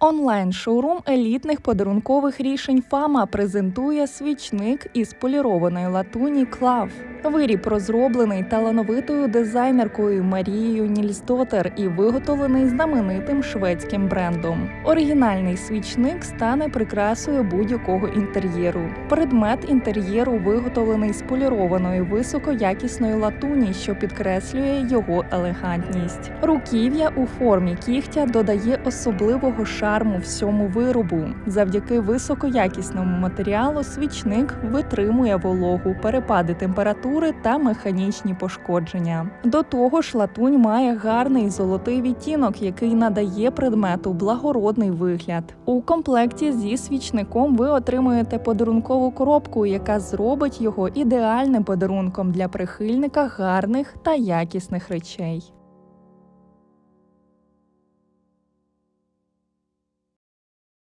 Онлайн-шоурум елітних подарункових рішень Фама презентує свічник із полірованої латуні Клав. Виріб розроблений талановитою дизайнеркою Марією Нільсдотер і виготовлений знаменитим шведським брендом. Оригінальний свічник стане прикрасою будь-якого інтер'єру. Предмет інтер'єру виготовлений з полірованої високоякісної латуні, що підкреслює його елегантність. Руків'я у формі кігтя додає особливого шарму всьому виробу. Завдяки високоякісному матеріалу свічник витримує вологу, перепади температури та механічні пошкодження. До того ж, латунь має гарний золотий відтінок, який надає предмету благородний вигляд. У комплекті зі свічником ви отримуєте подарункову коробку, яка зробить його ідеальним подарунком для прихильника гарних та якісних речей.